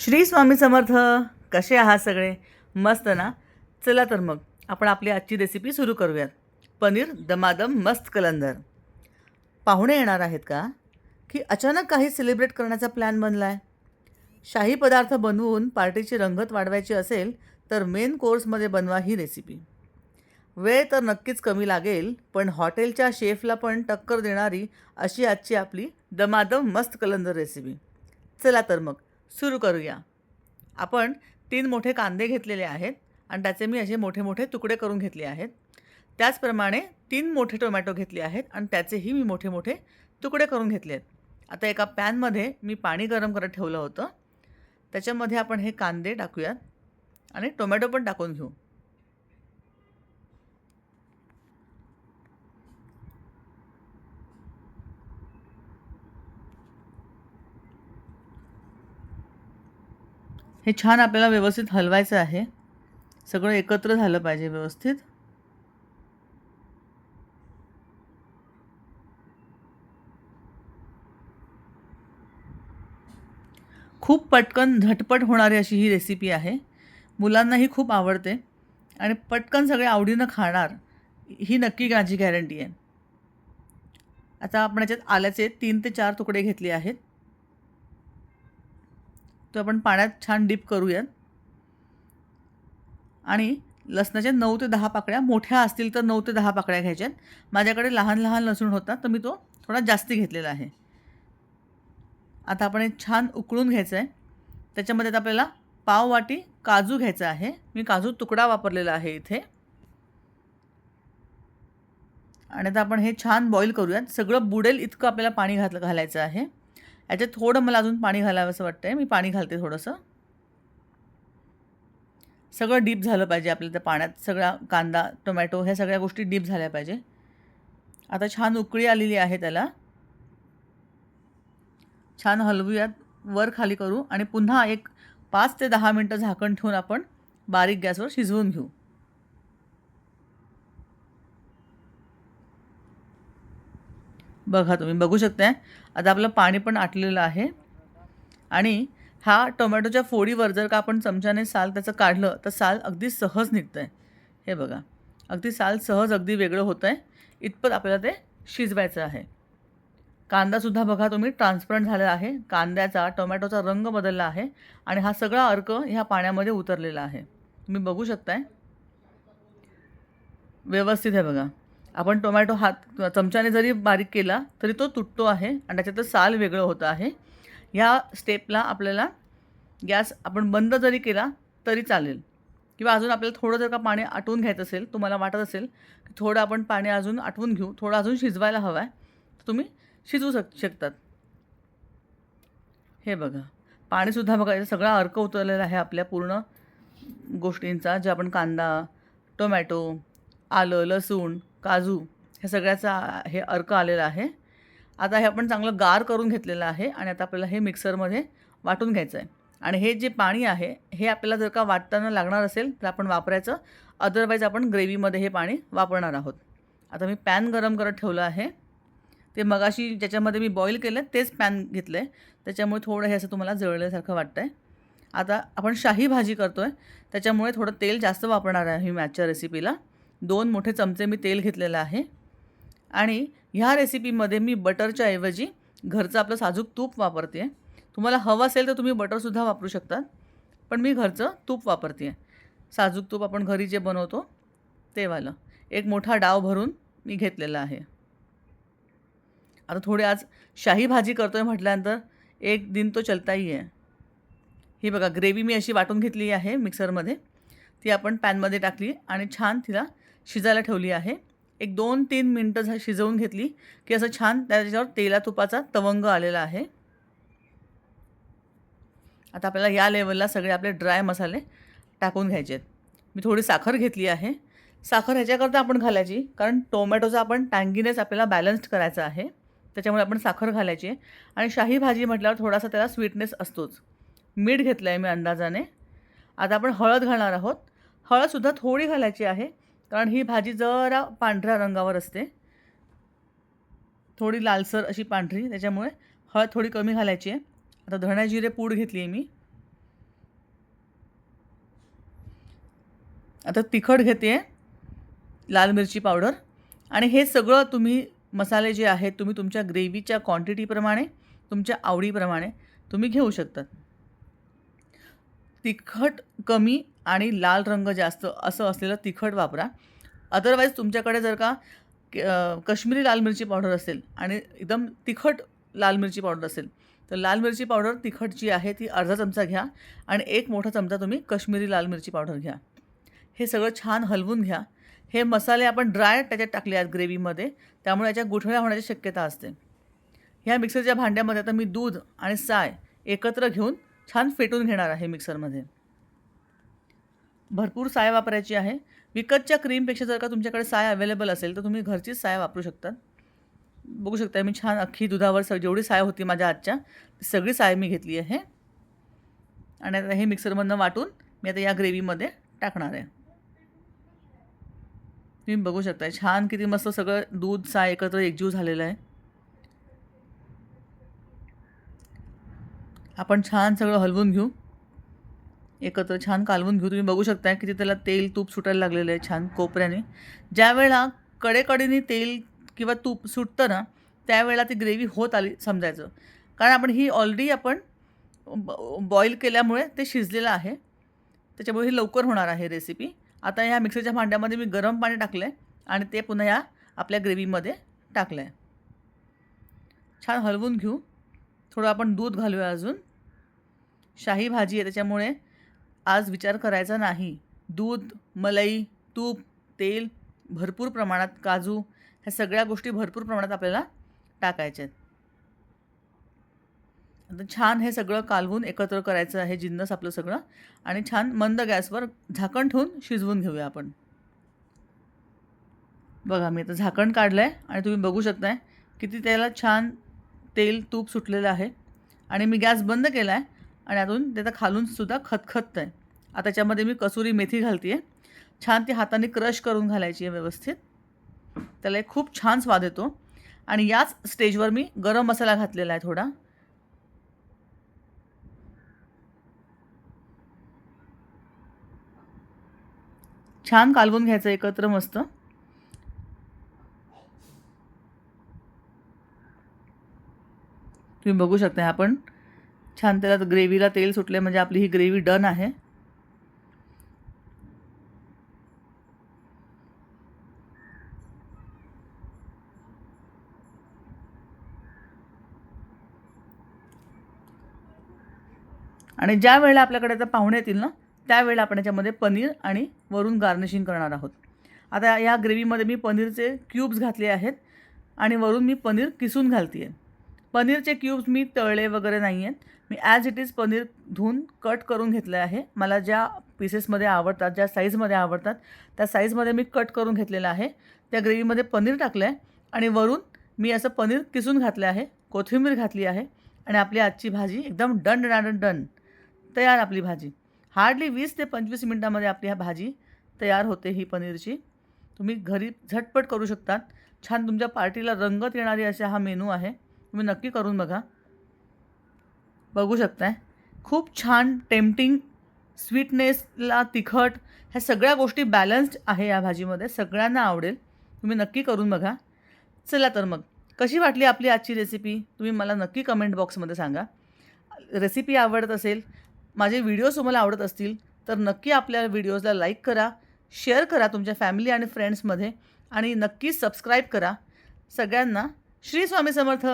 श्री स्वामी समर्थ कसे आहात सगळे? मस्त ना? चला तर मग आपण आपली आजची रेसिपी सुरू करूयात. पनीर दमादम मस्त कलंदर. पाहुणे येणार आहेत का? की अचानक काही सेलिब्रेट करण्याचा प्लॅन बनला आहे शाही पदार्थ बनवून पार्टीची रंगत वाढवायची असेल तर मेन कोर्समध्ये बनवा ही रेसिपी वेळ तर नक्कीच कमी लागेल पण हॉटेलच्या शेफला पण टक्कर देणारी अशी आजची आपली दमादम मस्त कलंदर रेसिपी चला तर मग सुरू करूया. आपण तीन मोठे कांदे घेतलेले आहेत आणि त्याचे मी असे मोठे मोठे तुकडे करून घेतले आहेत. त्याचप्रमाणे तीन मोठे टोमॅटो घेतले आहेत आणि त्याचेही मी मोठे मोठे तुकडे करून घेतले आहेत. आता एका पॅनमध्ये मी पाणी गरम करत ठेवलं होतं. त्याच्यामध्ये आपण हे कांदे टाकूयात आणि टोमॅटो पण टाकून घेऊ. हे छान आपल्याला व्यवस्थित हलवायचं आहे. सगळं एकत्र झालं पाहिजे व्यवस्थित. खूप पटकन झटपट होणारी अशी ही रेसिपी आहे. मुलांनाही खूप आवडते. आणि पटकन सगळे आवडीनं खाणार ही नक्की माझी गॅरंटी आहे. आता आपण याच्यात आल्याचे तीन ते चार तुकडे घेतले आहेत. तो आपण पाण्यात छान डीप करूयात. आणि लसणाच्या नऊ ते दहा पाकळ्या मोठ्या असतील तर नऊ ते दहा पाकळ्या घ्यायच्यात. माझ्याकडे लहान लहान लसूण होता तर मी तो थोडा जास्ती घेतलेला आहे. आता आपण हे छान उकळून घ्यायचं आहे त्याच्यामध्ये आता आपल्याला पाव वाटी काजू घ्यायचा आहे. मी काजू तुकडा वापरलेला आहे इथे. आणि आता आपण हे छान बॉईल करूयात. सगळं बुडेल इतकं आपल्याला पाणी घात घालायचं आहे. याच्यात थोडं मला अजून पाणी घालावं असं वाटतं आहे मी पाणी घालते थोडंसं. सगळं डीप झालं पाहिजे आपल्या त्या पाण्यात. सगळा कांदा टोमॅटो ह्या सगळ्या गोष्टी डीप झाल्या पाहिजे. आता छान उकळी आलेली आहे त्याला. छान हलवूयात. वर खाली करू आणि पुन्हा एक पाच ते दहा मिनटं झाकण ठेवून आपण बारीक गॅसवर शिजवून घेऊ. बघा तुम्ही बघू शकताय. आता आपलं पाणी पण आटलेलं आहे. आणि हा टोमॅटोच्या फोडीवर जर का आपण चमच्याने साल त्याचं काढलं तर साल अगदी सहज निघतं आहे हे बघा अगदी साल सहज अगदी वेगळं होतं आहे इतपत आपल्याला ते शिजवायचं आहे. कांदासुद्धा बघा तुम्ही ट्रान्सपरंट झालेला आहे. कांद्याचा टोमॅटोचा रंग बदलला आहे. आणि हा सगळा अर्क ह्या पाण्यामध्ये उतरलेला आहे. तुम्ही बघू शकताय. व्यवस्थित आहे बघा. आपण टोमॅटो हात चमच्याने जरी बारीक केला तरी तो तुटतो आहे आणि त्याच्यातलं साल वेगळं होतं आहे. ह्या स्टेपला आपल्याला गॅस आपण बंद जरी केला तरी चालेल. किंवा अजून आपल्याला थोडं जर का पाणी आटवून घ्यायचं असेल तुम्हाला वाटत असेल की थोडं आपण पाणी अजून आटवून घेऊ थोडं अजून शिजवायला हवं आहे तर तुम्ही शिजवू शक शकतात. हे बघा. पाणीसुद्धा बघा याचा सगळा अर्क उतरलेला आहे आपल्या पूर्ण गोष्टींचा जे आपण कांदा टोमॅटो आलं लसूण काजू ह्या सगळ्याचा हे अर्क आलेला आहे. आता हे आपण चांगलं गार करून घेतलेलं आहे आणि आता आपल्याला हे मिक्सरमध्ये वाटून घ्यायचं आहे आणि हे जे पाणी आहे हे आपल्याला जर का वाटताना लागणार असेल तर आपण वापरायचं. अदरवाईज आपण ग्रेव्हीमध्ये हे पाणी वापरणार आहोत. आता मी पॅन गरम करत ठेवलं आहे. ते मगाशी ज्याच्यामध्ये मी बॉईल केलं तेच पॅन घेतलं आहे त्याच्यामुळे थोडं हे असं तुम्हाला जळल्यासारखं वाटतं आहे आता आपण शाही भाजी करतो आहे त्याच्यामुळे थोडं तेल जास्त वापरणार आहे मी मॅचच्या रेसिपीला दोन मोठे चमचे मी तेल घेतलेलं आहे. आणि ह्या रेसिपीमध्ये मी बटरच्या ऐवजी घरचं आपलं साजूक तूप वापरते आहे तुम्हाला हवं असेल तर तुम्ही बटरसुद्धा वापरू शकता पण मी घरचं तूप वापरते आहे साजूक तूप आपण घरी जे बनवतो तेवालं. एक मोठा डाव भरून मी घेतलेला आहे. आता थोडे आज शाही भाजी करतो आहे म्हटल्यानंतर एक दिन तो चलताही आहे. ही बघा ग्रेव्ही मी अशी वाटून घेतली आहे मिक्सरमध्ये. ती आपण पॅनमध्ये टाकली आणि छान तिला शिजायला ठेवली आहे. एक दोन तीन मिनटं झा शिजवून घेतली की असं छान त्याच्यावर तेला तुपाचा तवंग आलेला आहे. आता आपल्याला या लेवलला सगळे आपले ड्राय मसाले टाकून घ्यायचे आहेत. मी थोडी साखर घेतली आहे. साखर ह्याच्याकरता आपण घालायची कारण टोमॅटोचा आपण टँगीनेच आपल्याला बॅलन्स्ड करायचा आहे. त्याच्यामुळे आपण साखर घालायची आहे. आणि शाही भाजी म्हटल्यावर थोडासा त्याला स्वीटनेस असतोच. मीठ घेतलं आहे मी अंदाजाने. आता आपण हळद घालणार आहोत. हळदसुद्धा थोडी घालायची आहे. कारण ही भाजी जरा पांढऱ्या रंगावर असते. थोडी लालसर अशी पांढरी त्याच्यामुळे हळद थोडी कमी घालायची आहे. आता धण्या जिरे पूड घेतली आहे मी. आता तिखट घेते लाल मिरची पावडर. आणि हे सगळं तुम्ही मसाले जे आहेत तुम्ही तुमच्या ग्रेव्हीच्या क्वांटिटीप्रमाणे तुमच्या आवडीप्रमाणे तुम्ही घेऊ शकतात तिखट कमी आणि लाल रंग जास्त असं असलेलं तिखट वापरा. अदरवाईज तुमच्याकडे जर का कश्मीरी लाल मिरची पावडर असेल आणि एकदम तिखट लाल मिरची पावडर असेल तर लाल मिरची पावडर तिखट जी आहे ती अर्धा चमचा घ्या आणि एक मोठा चमचा तुम्ही कश्मीरी लाल मिरची पावडर घ्या. हे सगळं छान हलवून घ्या. हे मसाले आपण ड्राय त्याच्यात टाकले आहेत ग्रेव्हीमध्ये त्यामुळे याच्या गुठळ्या होण्याची शक्यता असते. ह्या मिक्सरच्या भांड्यामध्ये आता मी दूध आणि साय एकत्र घेऊन छान फेटून घेणार आहे मिक्सरमध्ये. भरपूर साय वापरायची आहे. विकतच्या क्रीमपेक्षा जर का तुमच्याकडे साय अवेलेबल असेल तर तुम्ही घरचीच साय वापरू शकतात बघू शकता मी छान अख्खी दुधावर स जेवढी साय होती माझ्या आजच्या सगळी साय मी घेतली आहे. आणि आता हे मिक्सरमधनं वाटून मी आता या ग्रेव्हीमध्ये टाकणार आहे. तुम्ही बघू शकता छान किती मस्त सगळं दूध साय एकत्र एकजीव झालेलं आहे. आपण छान सगळं हलवून घेऊ. एकत्र छान कालवून घेऊ. तुम्ही बघू शकता किती त्याला तेल तूप सुटायला लागलेलं आहे छान कोपऱ्याने. ज्यावेळेला कडेकडीने कडेकडेने तेल किंवा तूप सुटतं ना त्यावेळेला ती ग्रेव्ही होत आली समजायचं. कारण आपण ही ऑलरेडी आपण बॉईल केल्यामुळे ते शिजलेलं आहे. त्याच्यामुळे ही लवकर होणार आहे रेसिपी आता ह्या मिक्सरच्या भांड्यामध्ये मी गरम पाणी टाकलं आहे आणि ते पुन्हा ह्या आपल्या ग्रेव्हीमध्ये टाकलं आहे छान हलवून घेऊ. थोडं आपण दूध घालूया अजून. शाही भाजी आहे त्याच्यामुळे आज विचार करायचा नाही. दूध मलाई तूप तेल भरपूर प्रमाणात काजू ह्या सगळ्या गोष्टी भरपूर प्रमाणात आपल्याला टाकायच्या आहेत. आता छान हे सगळं कालवून एकत्र करायचं आहे जिन्नस आपलं सगळं. आणि छान मंद गॅसवर झाकण ठेवून शिजवून घेऊया आपण. बघा मी आता झाकण काढलं आहे आणि तुम्ही बघू शकताय किती त्याला छान तेल तूप सुटलेलं आहे. आणि मी गॅस बंद केला आहे आणि अजून त्याचा खालून सुद्धा खतखत आहे आता त्याच्यामध्ये मी कसुरी मेथी घालते आहे छान ती हाताने क्रश करून घालायची आहे व्यवस्थित. त्याला एक खूप छान स्वाद येतो. आणि याच स्टेजवर मी गरम मसाला घातलेला आहे थोडा. छान कालवून घ्यायचं एकत्र मस्त. तुम्ही बघू शकता आपण छान त्याला ग्रेव्हीला तेल सुटले म्हणजे आपली ही ग्रेव्ही डन आहे. आणि ज्या वेळेला आपल्याकडे आता पाहुणे येतील ना त्यावेळेला आपण याच्यामध्ये पनीर आणि वरून गार्निशिंग करणार आहोत. आता या ग्रेव्हीमध्ये मी पनीरचे क्यूब्स घातले आहेत आणि वरून मी पनीर किसून घालते आहे पनीरचे क्यूब्स मी तळले वगैरे नाही आहेत. मी ॲज इट इज पनीर धुवून कट करून घेतलं आहे. मला ज्या पीसेसमध्ये आवडतात ज्या साईजमध्ये आवडतात त्या साईजमध्ये मी कट करून घेतलेलं आहे. त्या ग्रेव्हीमध्ये पनीर टाकलं आहे आणि वरून मी असं पनीर किसून घातलं आहे. कोथिंबीर घातली आहे आणि आपली आजची भाजी एकदम डन डन डन तयार आपली भाजी. हार्डली वीस ते पंचवीस मिनटामध्ये आपली ह्या भाजी तयार होते ही पनीरची. तुम्ही घरी झटपट करू शकतात. छान तुमच्या पार्टीला रंगत येणारी असा हा मेनू आहे. तुम्ही नक्की करून बघा. बघू शकताय. खूप छान टेम्पटिंग स्वीटनेसला तिखट ह्या सगळ्या गोष्टी बॅलन्स्ड आहे या भाजीमध्ये. सगळ्यांना आवडेल. तुम्ही नक्की करून बघा. चला तर मग कशी वाटली आपली आजची रेसिपी तुम्ही मला नक्की कमेंट बॉक्समध्ये सांगा. रेसिपी आवडत असेल माझे व्हिडिओज तुम्हाला आवडत असतील तर नक्की आपल्या व्हिडिओजला लाईक करा शेअर करा तुमच्या फॅमिली आणि फ्रेंड्समध्ये आणि नक्की सबस्क्राईब करा. सगळ्यांना श्री स्वामी समर्थ.